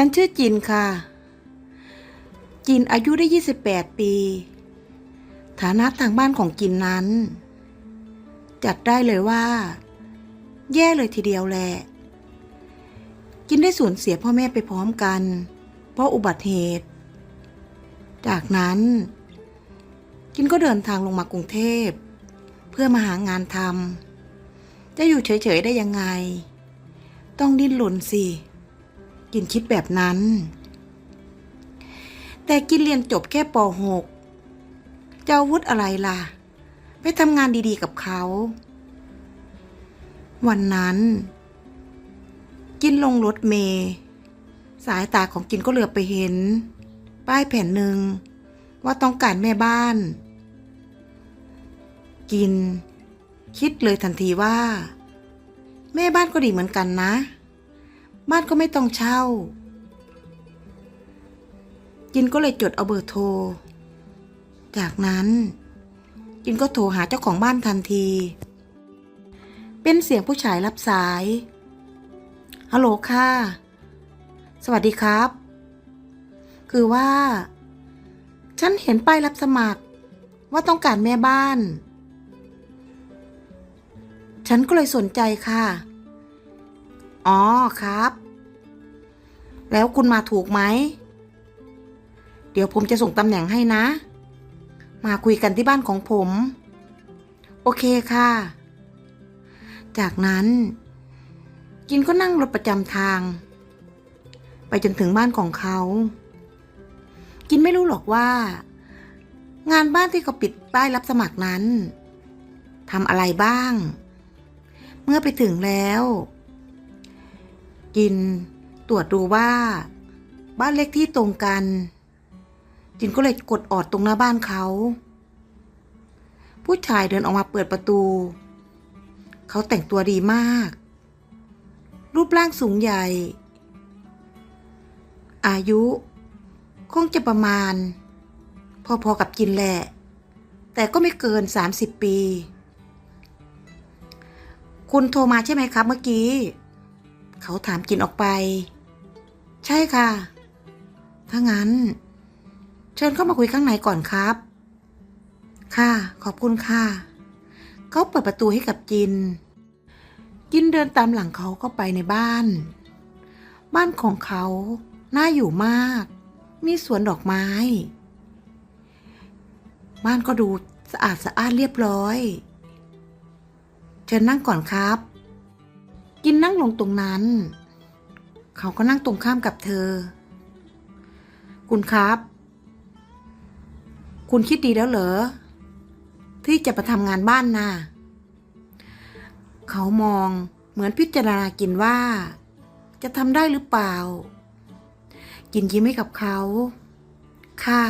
ฉันชื่อจินค่ะ จินอายุได้ 28 ปี ฐานะทางบ้านของจินนั้น จัดได้เลยว่า แย่เลยทีเดียวแหละ จินได้สูญเสียพ่อแม่ไปพร้อมกัน เพราะอุบัติเหตุ จากนั้น จินก็เดินทางลงมากรุงเทพ เพื่อมาหางานทำจะอยู่เฉยๆได้ยังไง ต้องดิ้นรนสิ กินคิดแบบนั้น แต่กินเรียนจบแค่ป .6 จะอาวุธอะไรล่ะ ไปทำงานดีๆกับเขา วันนั้น กินลงรถเมย์สายตาของกินก็เหลือไปเห็น ป้ายแผ่นหนึ่งว่าต้องการแม่บ้าน กิน คิดเลยทันทีว่า แม่บ้านก็ดีเหมือนกันนะ บ้านก็ไม่ต้องเช่า จินก็เลยจดเอาเบอร์โทร จากนั้น จินก็โทรหาเจ้าของบ้านทันที เป็นเสียงผู้ชายรับสาย ฮัลโหลค่ะ สวัสดีครับ คือว่า ฉันเห็นป้ายรับสมัคร ว่าต้องการแม่บ้าน ฉันก็เลยสนใจค่ะ อ๋อครับ แล้วคุณมาถูกไหม เดี๋ยวผมจะส่งตำแหน่งให้นะ มาคุยกันที่บ้านของผม โอเคค่ะ จากนั้นกินก็นั่งรถประจำทาง ไปจนถึงบ้านของเขากินไม่รู้หรอกว่า งานบ้านที่เขาปิดป้ายรับสมัครนั้นทำอะไรบ้าง เมื่อไปถึงแล้ว กิน ตรวจดูว่า บ้านเลขที่ตรงกัน จินก็เลยกดออดตรงหน้าบ้านเขา ผู้ชายเดินออกมาเปิดประตู เขาแต่งตัวดีมาก รูปร่างสูงใหญ่ อายุ คงจะประมาณ พอๆกับจินแหละ แต่ก็ไม่เกิน 30 ปี คุณโทรมาใช่ไหมครับเมื่อกี้ เขาถามกินออกไป ใช่ค่ะ ถ้างั้น เชิญเข้ามาคุยข้างในก่อนครับ ค่ะ ขอบคุณค่ะ เขาเปิดประตูให้กับจิน จินเดินตามหลังเขาเข้าไปในบ้าน บ้านของเขาน่าอยู่มาก มีสวนดอกไม้ บ้านก็ดูสะอาดสะอาดเรียบร้อย เชิญนั่งก่อนครับ กินนั่งลงตรงนั้น เขาก็นั่งตรงข้ามกับเธอ คุณครับ คุณคิดดีแล้วเหรอ ที่จะไปทำงานบ้านน่ะเขามองเหมือนพิจารณากินว่า จะทำได้หรือเปล่า กินยิ้มให้กับเขา ค่ะ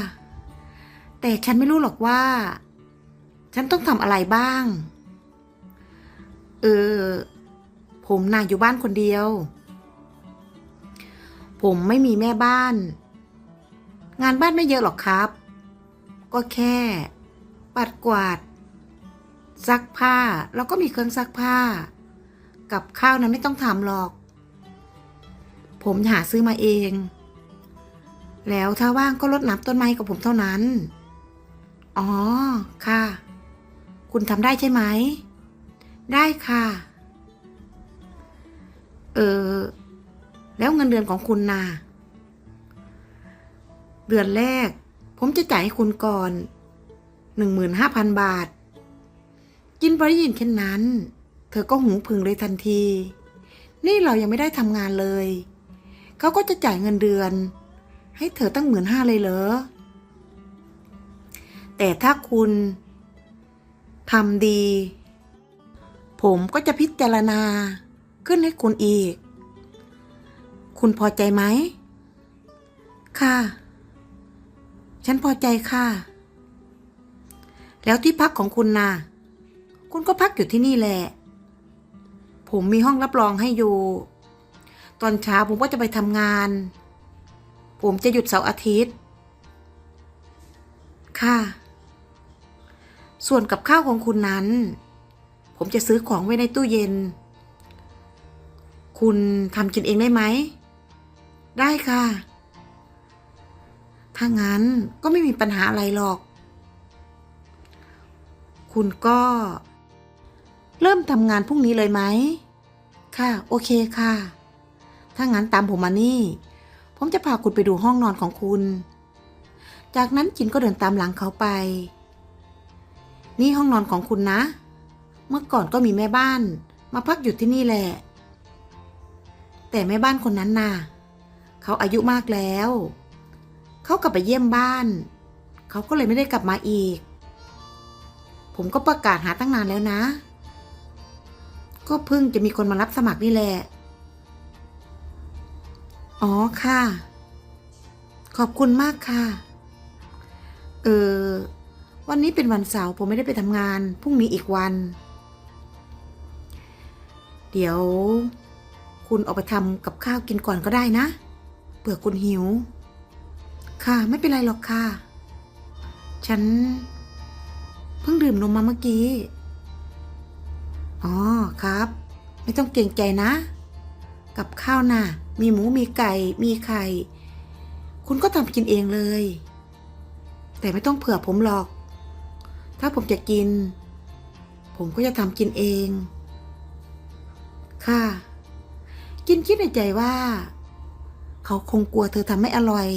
แต่ฉันไม่รู้หรอกว่า ฉันต้องทำอะไรบ้าง เออ ผมน่ะอยู่บ้านคนเดียว ผมไม่มีแม่บ้าน งานบ้านไม่เยอะหรอกครับ ก็แค่ ปัดกวาด ซักผ้า แล้วก็มีเครื่องซักผ้า กับข้าวนั้นไม่ต้องทำหรอก ผมหาซื้อมาเอง แล้วถ้าว่างก็รดน้ำต้นไม้กับผมเท่านั้น อ๋อ ค่ะ คุณทำได้ใช่ไหม ได้ค่ะ เออแล้วเงินเดือนของคุณน่ะเดือนแรก ผมจะจ่ายให้คุณก่อนหนึ่งหมื่นห้าพันบาทกินพอได้ยินแค่นั้น เธอก็หูผึ่งเลยทันที นี่เรายังไม่ได้ทำงานเลย เขาก็จะจ่ายเงินเดือน ให้เธอตั้งหมื่นห้าเลยเหรอ แต่ถ้าคุณทำดี ผมก็จะพิจารณา ขึ้นให้คุณอีก คุณพอใจไหม ค่ะ ฉันพอใจค่ะ แล้วที่พักของคุณนะ่ะ คุณก็พักอยู่ที่นี่แหละ ผมมีห้องรับรองให้อยู่ ตอนเช้าผมก็จะไปทำงาน ผมจะหยุดเสาร์อาทิตย์ ค่ะ ส่วนกับข้าวของคุณนั้นผมจะซื้อของไว้ในตู้เย็น คุณทำกินเองได้ไหม ได้ค่ะ ถ้างั้นก็ไม่มีปัญหาอะไรหรอก คุณก็ เริ่มทำงานพรุ่งนี้เลยไหม ค่ะ โอเคค่ะ ถ้างั้นตามผมมานี่ ผมจะพาคุณไปดูห้องนอนของคุณ จากนั้นจินก็เดินตามหลังเขาไป นี่ห้องนอนของคุณนะ เมื่อก่อนก็มีแม่บ้าน มาพักอยู่ที่นี่แหละ แต่แม่บ้านคนนั้นน่ะ เขาอายุมากแล้ว เขากลับไปเยี่ยมบ้าน เขาก็เลยไม่ได้กลับมาอีก ผมก็ประกาศหาตั้งนานแล้วนะ ก็เพิ่งจะมีคนมารับสมัครนี่แหละ อ๋อค่ะ ขอบคุณมากค่ะ เออ วันนี้เป็นวันเสาร์ผมไม่ได้ไปทำงาน พรุ่งนี้อีกวัน เดี๋ยว คุณออกไปทำกับข้าวกินก่อนก็ได้นะเผื่อคุณหิว ค่ะไม่เป็นไรหรอกค่ะ ฉัน เพิ่งดื่มนมมาเมื่อกี้ อ๋อครับ ไม่ต้องเกรงใจนะ กับข้าวน่ะ มีหมูมีไก่ มีไข่ คุณก็ทำกินเองเลย แต่ไม่ต้องเผื่อผมหรอก ถ้าผมจะกิน ผมก็จะทำกินเอง ค่ะ กินคิดในใจว่า เขาคงกลัวเธอทำไม่อร่อย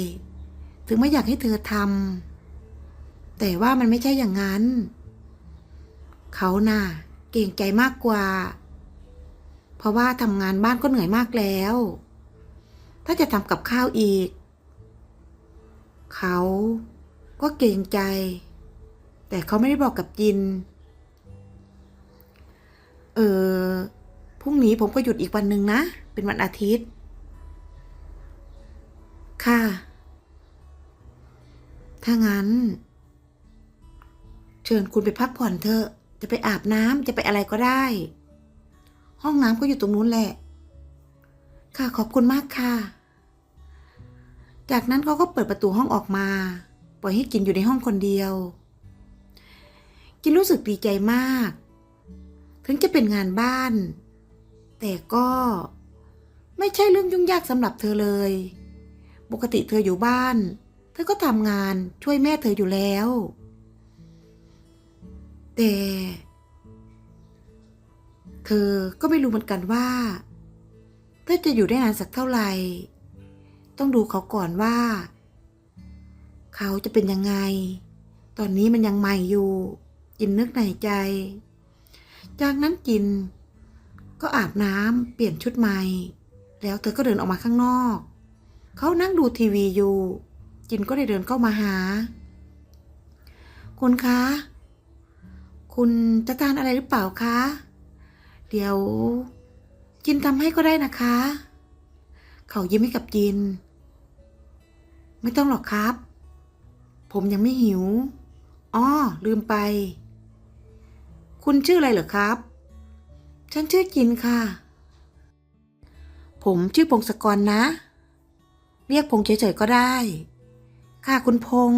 ถึงไม่อยากให้เธอทำแต่ว่ามันไม่ใช่อย่างนั้น เขาน่ะ เก่งใจมากกว่า เพราะว่าทำงานบ้านก็เหนื่อยมากแล้ว ถ้าจะทำกับข้าวอีก เขาก็เกรงใจ แต่เขาไม่ได้บอกกับจิน เออ พรุ่งนี้ผมก็หยุดอีกวันหนึ่งนะ เป็นวันอาทิตย์ ค่ะ ถ้างั้น เชิญคุณไปพักผ่อนเถอะ จะไปอาบน้ำจะไปอะไรก็ได้ ห้องน้ำก็อยู่ตรงนู้นแหละ ค่ะขอบคุณมากค่ะ จากนั้นเขาก็เปิดประตูห้องออกมา ปล่อยให้กินอยู่ในห้องคนเดียว กินรู้สึกดีใจมาก ถึงจะเป็นงานบ้าน แต่ก็ไม่ใช่เรื่องยุ่งยากสำหรับเธอเลย ปกติเธออยู่บ้าน เธอก็ทำงานช่วยแม่เธออยู่แล้ว แต่ เธอก็ไม่รู้เหมือนกันว่า เธอจะอยู่ได้นานสักเท่าไหร่ ต้องดูเขาก่อนว่า เขาจะเป็นยังไง ตอนนี้มันยังใหม่อยู่จินนึกในใจ จากนั้นจิน ก็อาบน้ำเปลี่ยนชุดใหม่ แล้วเธอก็เดินออกมาข้างนอก เขานั่งดูทีวีอยู่ จินก็ได้เดินเข้ามาหา คุณคะ คุณจะทานอะไรหรือเปล่าคะ เดี๋ยว จินทำให้ก็ได้นะคะ เขายิ้มให้กับจิน ไม่ต้องหรอกครับ ผมยังไม่หิว อ้อลืมไป คุณชื่ออะไรเหรอครับ ฉันชื่อจินค่ะ ผมชื่อพงศกรนะ เรียกพงเฉยๆก็ได้ ค่ะคุณพง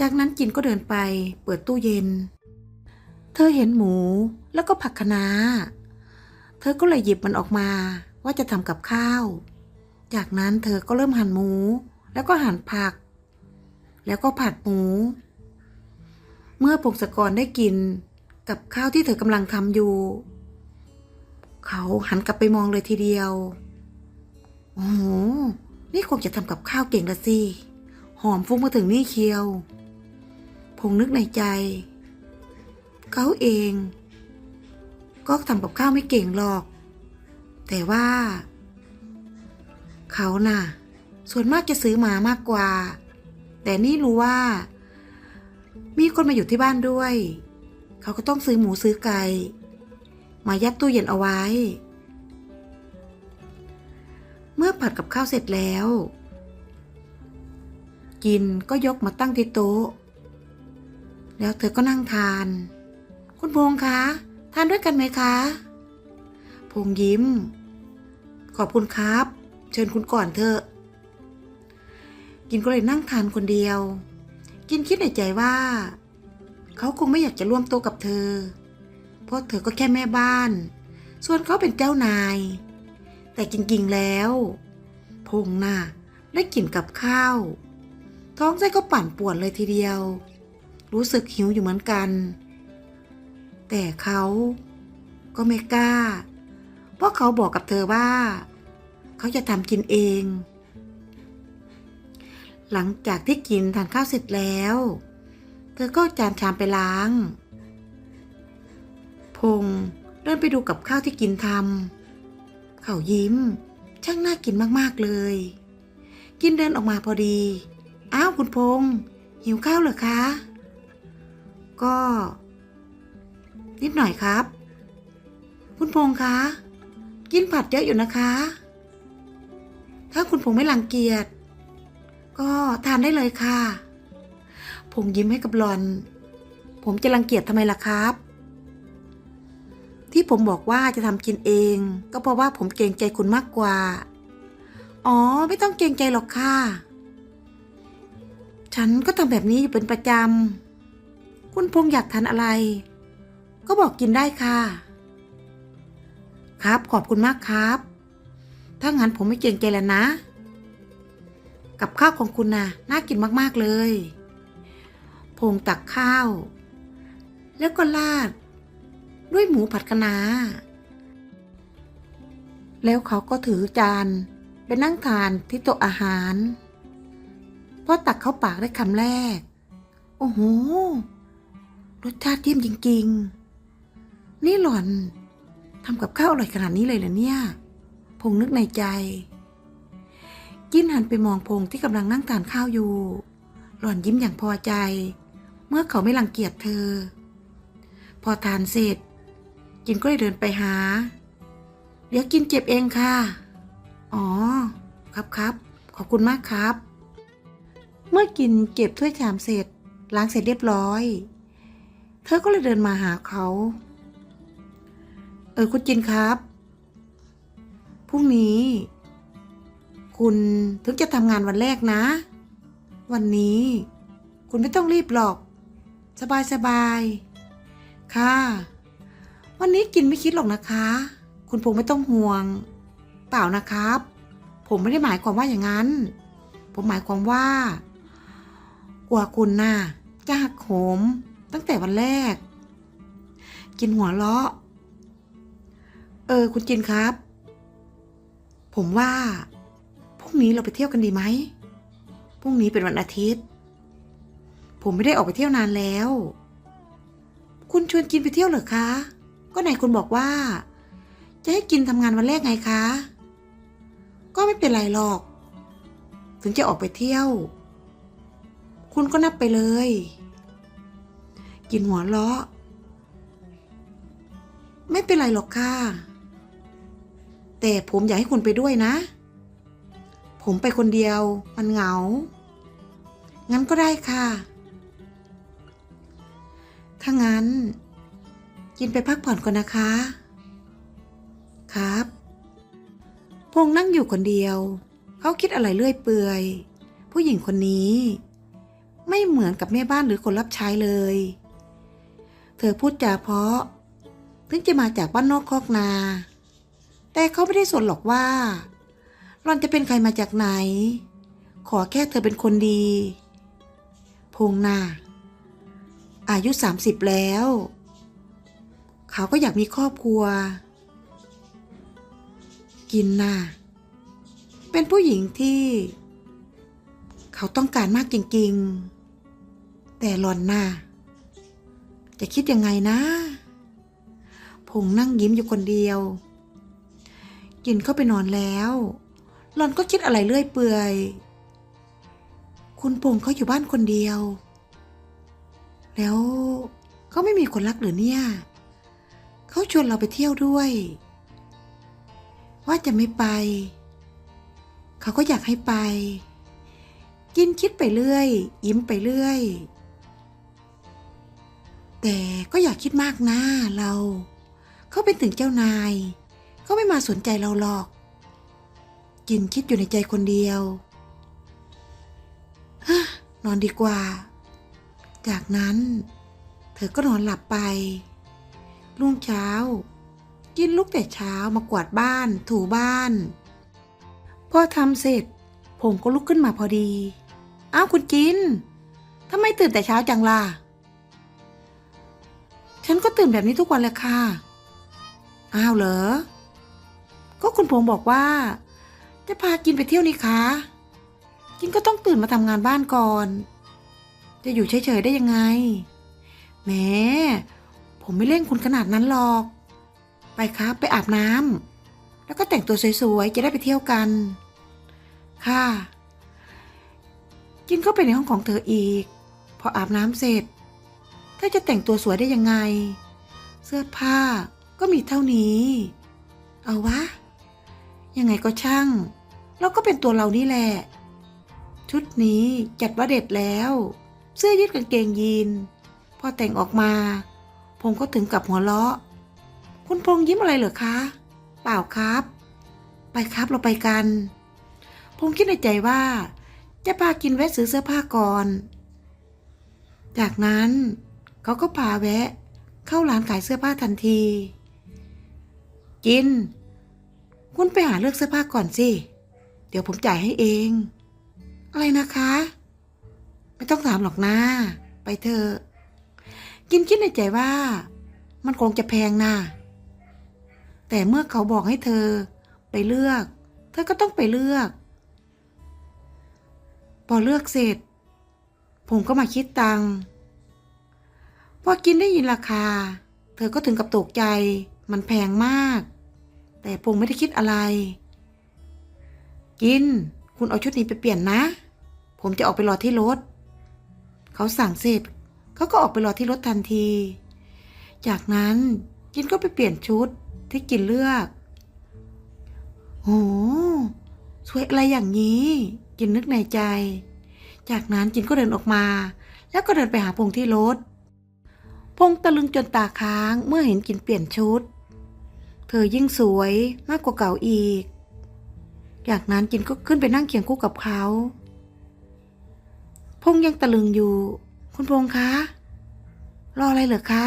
จากนั้นจินก็เดินไปเปิดตู้เย็น เธอเห็นหมูแล้วก็ผักคะน้า เธอก็เลยหยิบมันออกมาว่าจะทำกับข้าว จากนั้นเธอก็เริ่มหั่นหมู แล้วก็หั่นผัก แล้วก็ผัดหมู เมื่อพงศกรได้กิน กับข้าวที่เธอกำลังทำอยู่ เขาหันกลับไปมองเลยทีเดียว โอ้โห นี่คงจะทำกับข้าวเก่งละสิ หอมฟุ้งมาถึงนี่เคียว พงนึกในใจ เขาเอง ก็ทำกับข้าวไม่เก่งหรอก แต่ว่า เขาน่ะ ส่วนมากจะซื้อมามากกว่า แต่นี่รู้ว่า มีคนมาอยู่ที่บ้านด้วย เขาก็ต้องซื้อหมูซื้อไก่ มายัดตู้เย็นเอาไว้ เมื่อผัดกับข้าวเสร็จแล้ว กินก็ยกมาตั้งที่โต๊ะ แล้วเธอก็นั่งทาน คุณพงษ์คะ ทานด้วยกันไหมคะ พงษ์ยิ้ม ขอบคุณครับ เชิญคุณก่อนเถอะ กินก็เลยนั่งทานคนเดียว กินคิดในใจว่า เขาคงไม่อยากจะร่วมโต๊ะกับเธอ เพราะเธอก็แค่แม่บ้าน ส่วนเขาเป็นเจ้านาย แต่จริงๆแล้ว พงน่ะได้กลิ่นกับข้าว ท้องไส้ก็ปั่นป่วนเลยทีเดียว รู้สึกหิวอยู่เหมือนกัน แต่เขาก็ไม่กล้า เพราะเขาบอกกับเธอว่า เขาจะทำกินเอง หลังจากที่กินทานข้าวเสร็จแล้ว ธอก็จานชามไปล้าง พงเดินไปดูกับข้าวที่กินทำเขายิ้ม ช่างน่ากินมากๆเลย กินเดินออกมาพอดี อ้าวคุณพงษ์หิวข้าวเหรอคะ ก็ นิดหน่อยครับ คุณพงษ์คะ กินผัดเยอะอยู่นะคะ ถ้าคุณพงษ์ไม่รังเกียจ ก็ทานได้เลยค่ะ พงยิ้มให้กับหลอน ผมจะรังเกียจทำไมล่ะครับ ที่ผมบอกว่าจะทำกินเอง ก็เพราะว่าผมเกรงใจคุณมากกว่า อ๋อ ไม่ต้องเกรงใจหรอกค่ะ ฉันก็ทำแบบนี้อยู่เป็นประจำ คุณพงษ์อยากทานอะไร ก็บอกกินได้ค่ะ ครับขอบคุณมากครับ ถ้างั้นผมไม่เกรงใจแล้วนะ กับข้าวของคุณนะ่ะ น่ากินมากๆเลย พงตักข้าว แล้วก็ราด ด้วยหมูผัดคะน้า แล้วเขาก็ถือจานไปนั่งทานที่โต๊ะอาหารพอตักเข้าปากได้คำแรก โอ้โห รสชาติเยี่ยมจริง ๆ นี่หล่อนทำกับข้าวอร่อยขนาดนี้เลยเหรอเนี่ย พงนึกในใจกินหันไปมองพงที่กำลังนั่งทานข้าวอยู่ หล่อนยิ้มอย่างพอใจ เมื่อเขาไม่รังเกียจเธอ พอทานเสร็จ กินก็เลยเดินไปหา เดี๋ยวกินเจ็บเองค่ะ อ๋อ ครับครับ ขอบคุณมากครับ เมื่อกินเก็บถ้วยชามเสร็จ ล้างเสร็จเรียบร้อย เธอก็เลยเดินมาหาเขา เออคุณจินครับ พรุ่งนี้ คุณถึงจะทำงานวันแรกนะ วันนี้คุณไม่ต้องรีบหรอก สบายสบายๆค่ะ วันนี้กินไม่คิดหรอกนะคะ คุณพงษ์ไม่ต้องห่วง เปล่านะครับ ผมไม่ได้หมายความว่าอย่างนั้น ผมหมายความว่า กว่าคุณน่ะจะหักโหมตั้งแต่วันแรก กินหัวเราะ เออ คุณจินครับ ผมว่าพรุ่งนี้เราไปเที่ยวกันดีไหมพรุ่งนี้เป็นวันอาทิตย์ ผมไม่ได้ออกไปเที่ยวนานแล้ว คุณชวนกินไปเที่ยวเหรอคะ ก็ไหนคุณบอกว่า จะให้กินทำงานวันแรกไงคะ ก็ไม่เป็นไรหรอก ถึงจะออกไปเที่ยว คุณก็นับไปเลย กินหัวเราะ ไม่เป็นไรหรอกค่ะ แต่ผมอยากให้คุณไปด้วยนะ ผมไปคนเดียว มันเหงา งั้นก็ได้ค่ะ ถ้างั้นกินไปพักผ่อนก่อนนะคะ ครับ พงนั่งอยู่คนเดียว เขาคิดอะไรเรื่อยเปื่อย ผู้หญิงคนนี้ ไม่เหมือนกับแม่บ้านหรือคนรับใช้เลย เธอพูดจาเพราะถึงจะมาจากบ้านนอกคอกนา แต่เขาไม่ได้สนหรอกว่าหลอนจะเป็นใครมาจากไหน ขอแค่เธอเป็นคนดี พงนา อายุสามสิบแล้ว เขาก็อยากมีครอบครัว กินน่ะ เป็นผู้หญิงที่ เขาต้องการมากจริงๆ แต่หลอนน่ะ จะคิดยังไงนะ พงนั่งยิ้มอยู่คนเดียว กินเข้าไปนอนแล้วหลอนก็คิดอะไรเรื่อยเปื่อย คุณพงเขาอยู่บ้านคนเดียว แล้วเขาไม่มีคนรักหรือเนี่ย เขาชวนเราไปเที่ยวด้วย ว่าจะไม่ไป เขาก็อยากให้ไป กินคิดไปเรื่อย ยิ้มไปเรื่อย แต่ก็อยากคิดมากนะเรา เขาเป็นถึงเจ้านาย เขาไม่มาสนใจเราหรอก กินคิดอยู่ในใจคนเดียว นอนดีกว่า จากนั้น เธอก็นอนหลับไป รุ่งเช้า กินลุกแต่เช้ามากวาดบ้าน ถูบ้าน พอทำเสร็จ ผมก็ลุกขึ้นมาพอดี อ้าวคุณจินทำไมตื่นแต่เช้าจังล่ะ ฉันก็ตื่นแบบนี้ทุกวันเลยค่ะ อ้าวเหรอ ก็คุณพงบอกว่า จะพากินไปเที่ยวนี่คะกินก็ต้องตื่นมาทำงานบ้านก่อน จะอยู่เฉยๆได้ยังไงแหมผมไม่เร่งคุณขนาดนั้นหรอก ไปครับไปอาบน้ำแล้วก็แต่งตัวสวยๆจะได้ไปเที่ยวกัน ค่ะกินเข้าไปในห้องของเธออีก พออาบน้ำเสร็จเธอจะแต่งตัวสวยได้ยังไง เสื้อผ้าก็มีเท่านี้ เอาวะ ยังไงก็ช่างเราก็เป็นตัวเรานี่แหละ ชุดนี้จัดว่าเด็ดแล้ว เสื้อยืดกางเกงยีน พอแต่งออกมา พงก็ถึงกับหัวเราะ คุณพงยิ้มอะไรเหรอคะ เปล่าครับ ไปครับเราไปกัน พงคิดในใจว่า จะพากินแวะซื้อเสื้อผ้าก่อน จากนั้นเขาก็พาแวะ เข้าร้านขายเสื้อผ้าทันที กิน คุณไปหาเลือกเสื้อผ้าก่อนสิ เดี๋ยวผมจ่ายให้เอง อะไรนะคะ ไม่ต้องถามหรอกนะไปเถอะกินคิดในใจว่า มันคงจะแพงนะแต่เมื่อเขาบอกให้เธอไปเลือก เธอก็ต้องไปเลือก พอเลือกเสร็จ ผมก็มาคิดตังค์พอกินได้ยินราคา เธอก็ถึงกับตกใจ มันแพงมาก แต่ผมไม่ได้คิดอะไร กิน คุณเอาชุดนี้ไปเปลี่ยนนะ ผมจะออกไปรอที่รถ เขาสั่งเสร็จเขาก็ออกไปรอที่รถทันที จากนั้นกินก็ไปเปลี่ยนชุดที่กินเลือกโอ้สวยอะไรอย่างนี้ กินนึกในใจ จากนั้นจินก็เดินออกมา แล้วก็เดินไปหาพงที่รถ พงตะลึงจนตาค้างเมื่อเห็นกินเปลี่ยนชุด เธอยิ่งสวยมากกว่าเก่าอีก จากนั้นจินก็ขึ้นไปนั่งเคียงคู่กับเขา พงยังตะลึงอยู่ คุณพงคะ รออะไรเหรอคะ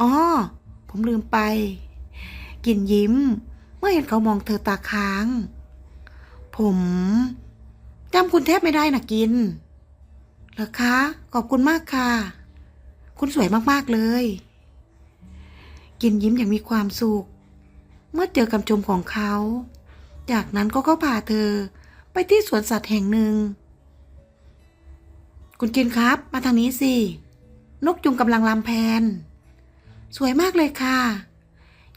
อ๋อ ผมลืมไป กินยิ้ม เมื่อเห็นเขามองเธอตาค้าง ผมจำคุณแทบไม่ได้นะกิน เหรอคะ ขอบคุณมากค่ะ คุณสวยมากๆเลย กินยิ้มอย่างมีความสุข เมื่อเจอคำชมของเขา จากนั้นก็เข้าพาเธอไปที่สวนสัตว์แห่งหนึ่ง คุณกินครับ มาทางนี้สิ นกจุงกำลังลำแพน สวยมากเลยค่ะ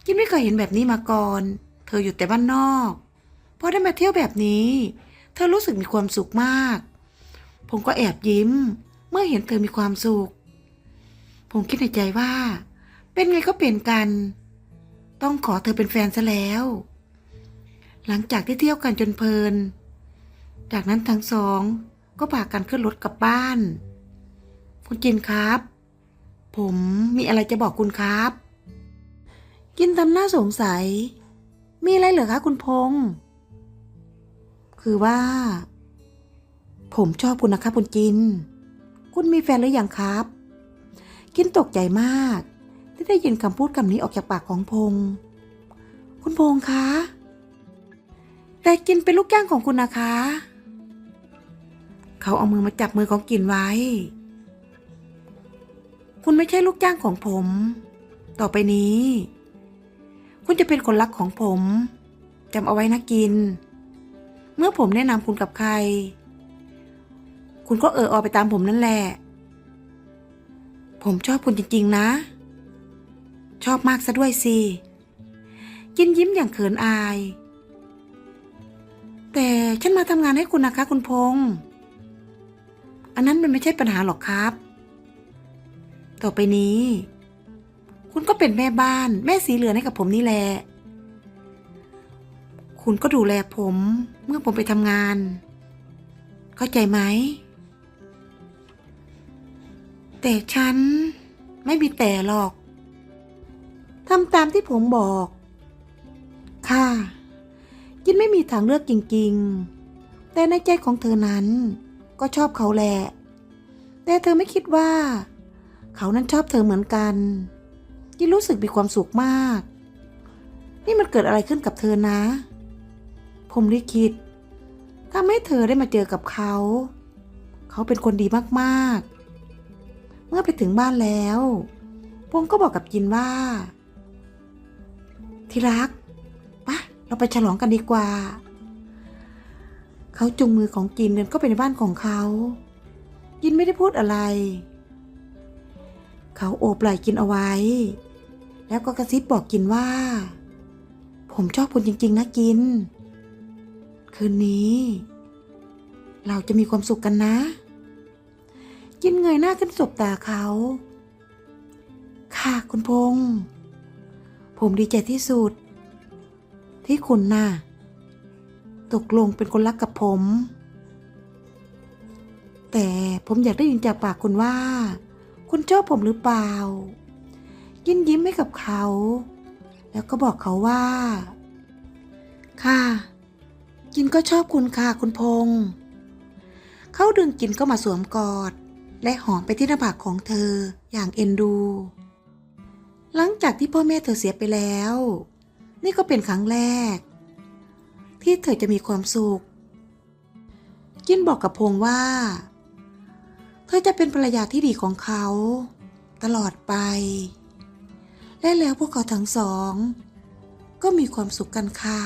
กินไม่เคยเห็นแบบนี้มาก่อน เธออยู่แต่บ้านนอกพอได้มาเที่ยวแบบนี้ เธอรู้สึกมีความสุขมาก ผมก็แอบยิ้ม เมื่อเห็นเธอมีความสุข ผมคิดในใจว่า เป็นไงก็เป็นกัน ต้องขอเธอเป็นแฟนซะแล้ว หลังจากที่เที่ยวกันจนเพลิน จากนั้นทั้งสอง ก็พากันขึ้นรถกลับบ้าน คุณจินครับ ผมมีอะไรจะบอกคุณครับ กินทำหน้าสงสัย มีอะไรเหรอคะคุณพงษ์คือว่า ผมชอบคุณนะครับคุณจิน คุณมีแฟนหรือยังครับ กินตกใจมาก ที่ได้ยินคำพูดคำนี้ออกจากปากของพงษ์คุณพงษ์คะแต่กินเป็นลูกจ้างของคุณนะคะ เขาเอามือมาจับมือของกินไว้ คุณไม่ใช่ลูกจ้างของผม ต่อไปนี้ คุณจะเป็นคนรักของผมจำเอาไว้นะกิน เมื่อผมแนะนำคุณกับใคร คุณก็เอออไปตามผมนั่นแหละ ผมชอบคุณจริง ๆ นะ ชอบมากซะด้วยสิกินยิ้มอย่างเขินอาย แต่ฉันมาทำงานให้คุณนะคะ คุณพงษ์ อันนั้นมันไม่ใช่ปัญหาหรอกครับ ต่อไปนี้ คุณก็เป็นแม่บ้าน แม่สีเหลืองให้กับผมนี่แหละ คุณก็ดูแลผมเมื่อผมไปทำงาน เข้าใจไหม แต่ฉันไม่มีแต่หรอกทำตามที่ผมบอก ค่ะกินไม่มีทางเลือกจริง ๆ แต่ในใจของเธอนั้น ก็ชอบเขาแหละ แต่เธอไม่คิดว่า เขานั้นชอบเธอเหมือนกันกินรู้สึกมีความสุขมาก นี่มันเกิดอะไรขึ้นกับเธอนะผมลิขิตทำให้เธอได้มาเจอกับเขา เขาเป็นคนดีมากๆ เมื่อไปถึงบ้านแล้วผมก็บอกกับจินว่า ที่รักปะเราไปฉลองกันดีกว่า เขาจุงมือของจินเดินเข้าไปในบ้านของเขาจินไม่ได้พูดอะไร เขาโอบไหล่กินเอาไว้ แล้วก็กระซิบบอกกินว่า ผมชอบคุณจริง ๆ นะกิน คืนนี้ เราจะมีความสุขกันนะ กินเงยหน้าขึ้นสบตาเขา ค่ะคุณพงษ์ผมดีใจที่สุด ที่คุณน่ะ ตกลงเป็นคนรักกับผม แต่ผมอยากได้ยินจากปากคุณว่า คุณชอบผมหรือเปล่ากินยิ้มให้กับเขา แล้วก็บอกเขาว่า ค่ะกินก็ชอบคุณค่ะคุณพงษ์เขาดึงกินก็มาสวมกอด และหอมไปที่หน้าผากของเธออย่างเอ็นดู หลังจากที่พ่อแม่เธอเสียไปแล้ว นี่ก็เป็นครั้งแรก ที่เธอจะมีความสุข จินบอกกับพงษ์ว่า เธอจะเป็นภรรยาที่ดีของเขา ตลอดไป และแล้วพวกเขาทั้งสอง ก็มีความสุขกันค่ะ